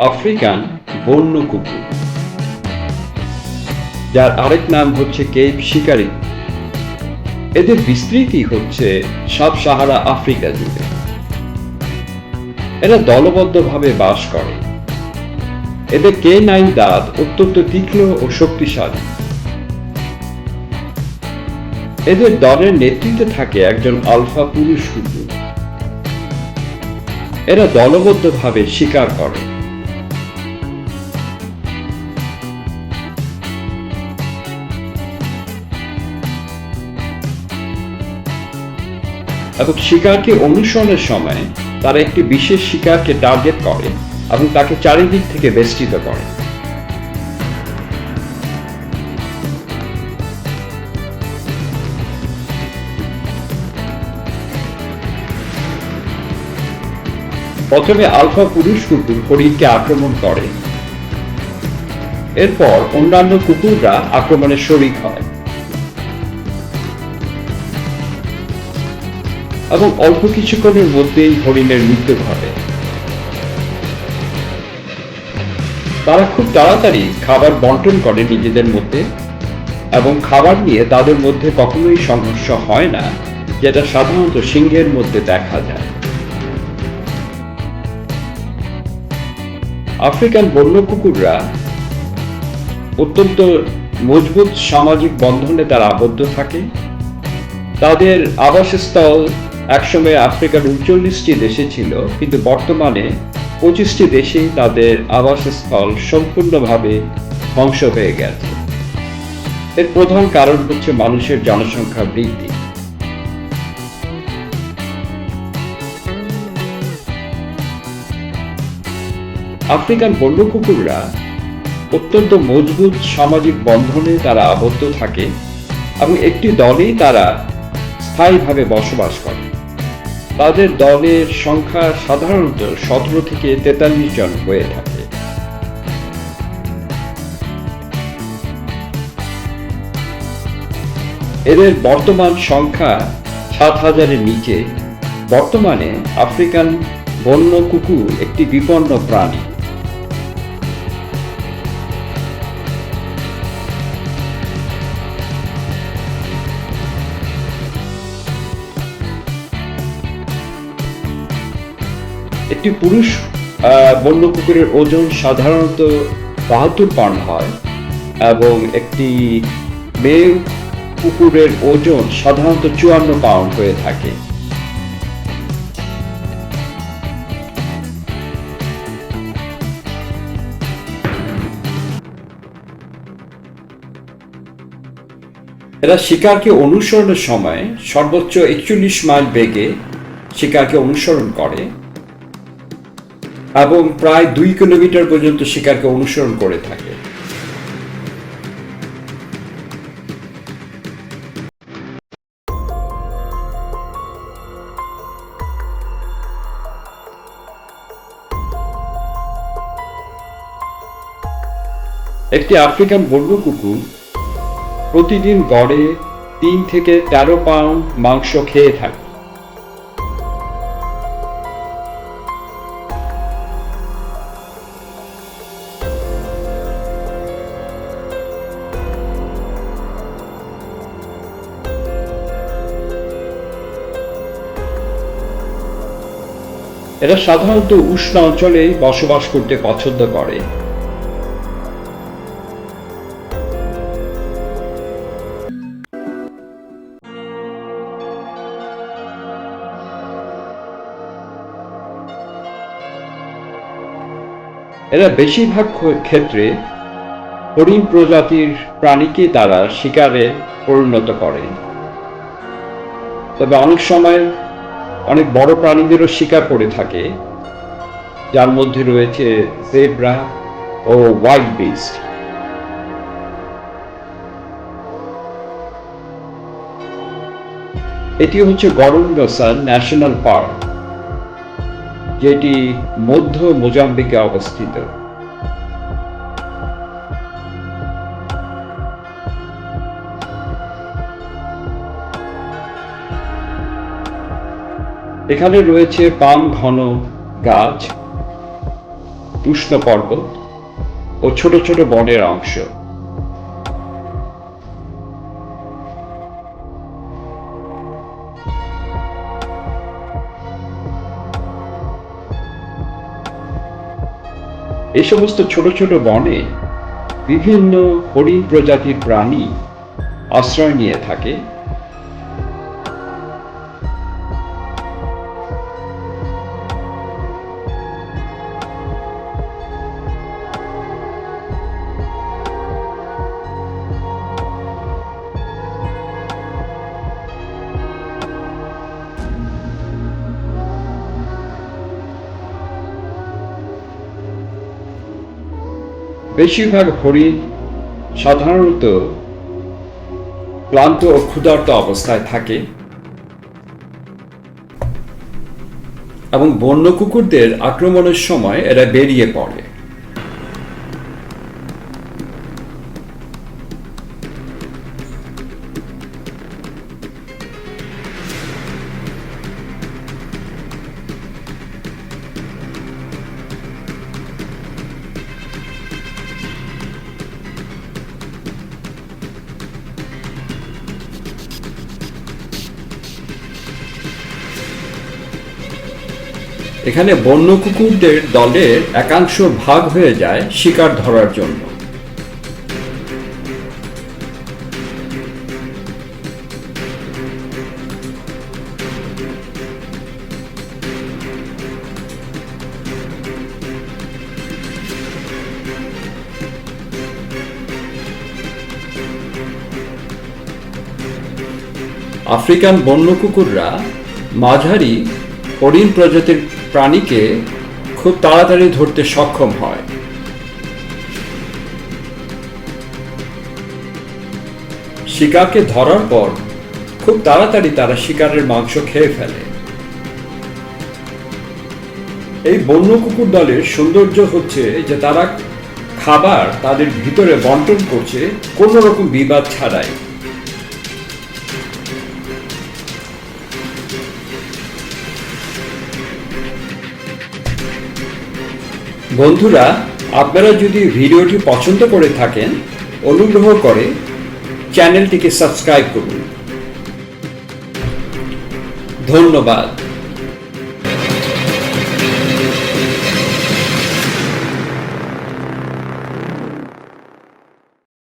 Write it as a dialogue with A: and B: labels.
A: African বন্য কুকুর যার আরেক নাম হচ্ছে কেপ শিকারি। এদের বিস্তৃতি হচ্ছে সব সাহারা আফ্রিকা জুড়ে। এরা দলবদ্ধভাবে বাস করে। এদের কে নাইন দাঁত অত্যন্ত তীক্ষ্ণ ও শক্তিশালী। এদের দলের নেতৃত্বে থাকে একজন আলফা পুরুষ কুকুর। এরা দলবদ্ধভাবে শিকার করে। এবং শিকারকে অনুসরণের সময় তারা একটি বিশেষ শিকারকে টার্গেট করে এবং তাকে চারিদিক থেকে বেষ্টিত করে। প্রথমে আলফা পুরুষ কুকুর হরিণকে আক্রমণ করে। এরপর অন্যান্য কুকুররা আক্রমণের শরিক হয়। এবং অল্প কিছুক্ষণের মধ্যেই হরিণের মৃত্যু ঘটে। তারা খুব তাড়াতাড়ি খাবার বন্টন করে নিজেদের মধ্যে এবং খাবার নিয়ে তাদের মধ্যে কখনোই সংঘর্ষ হয় না, যেটা সাধারণত সিংহের মধ্যে দেখা যায়। আফ্রিকান বন্য কুকুররা অত্যন্ত মজবুত সামাজিক বন্ধনে তারা আবদ্ধ থাকে। তাদের আবাসস্থল একসময় আফ্রিকার উনচল্লিশটি দেশে ছিল, কিন্তু বর্তমানে পঁচিশটি দেশেই তাদের আবাসস্থল সম্পূর্ণভাবে ধ্বংস হয়ে গেছে। এর প্রধান কারণ হচ্ছে মানুষের জনসংখ্যা বৃদ্ধি। আফ্রিকান বন্য কুকুররা অত্যন্ত মজবুত সামাজিক বন্ধনে তারা আবদ্ধ থাকে এবং একটি দলেই তারা স্থায়ীভাবে বসবাস করে। তাদের দলের সংখ্যা সাধারণত সতেরো থেকে তেতাল্লিশ জন হয়ে থাকে। এদের বর্তমান সংখ্যা সাত হাজারের নিচে। বর্তমানে আফ্রিকান বন্য কুকুর একটি বিপন্ন প্রাণী। একটি পুরুষ বন্য কুকুরের ওজন সাধারণত বাহাত্তর পাউন্ড হয় এবং একটি মেয়ে কুকুরের ওজন সাধারণত চুয়ান্ন পাউন্ড হয়ে থাকে। এরা শিকারকে অনুসরণের সময় সর্বোচ্চ একচল্লিশ মাইল বেগে শিকারকে অনুসরণ করে। এবং প্রায় দুই কিলোমিটার পর্যন্ত শিকারকে অনুসরণ করে থাকে। একটি আফ্রিকান বন্য কুকুর প্রতিদিন গড়ে তিন থেকে তেরো পাউন্ড মাংস খেয়ে থাকে। এরা সাধারণত উষ্ণ অঞ্চলে বসবাস করতে পছন্দ করে। এরা বেশিরভাগ ক্ষেত্রে হরিণ প্রজাতির প্রাণীকে তারা শিকারে পরিণত করে। তবে অনেক সময় অনেক বড় প্রাণীদেরও শিকার করে থাকে। যার মধ্যে রয়েছে জেব্রা ও হোয়াইট বিস্ট। এটি হচ্ছে গরুঙ্গসা ন্যাশনাল পার্ক, যেটি মধ্য মোজাম্বিকে অবস্থিত। এখানে রয়েছে পাম ঘন গাছ, উষ্ণ পর্বত ও ছোট ছোট বনের অংশ। এই সমস্ত ছোট ছোট বনে বিভিন্ন হরিণ প্রজাতির প্রাণী আশ্রয় নিয়ে থাকে। বেশিরভাগ হরিণ সাধারণত ক্লান্ত ও ক্ষুধার্ত অবস্থায় থাকে এবং বন্য কুকুরদের আক্রমণের সময় এরা বেরিয়ে পড়ে। এখানে বন্য কুকুরদের দলের একাংশ ভাগ হয়ে যায় শিকার ধরার জন্য। আফ্রিকান বন্য কুকুররা মাঝারি হরিণ প্রজাতির প্রাণীকে খুব তাড়াতাড়ি ধরতে সক্ষম হয়। শিকারকে ধরার পর খুব তাড়াতাড়ি তারা শিকারের মাংস খেয়ে ফেলে। এই বন্য কুকুর দলের সৌন্দর্য হচ্ছে যে তারা খাবার তাদের ভিতরে বন্টন করছে কোনো রকম বিবাদ ছাড়াই। বন্ধুরা আপনারা যদি ভিডিওটি পছন্দ করে থাকেন অনুগ্রহ করে চ্যানেলটিকে সাবস্ক্রাইব করুন। ধন্যবাদ।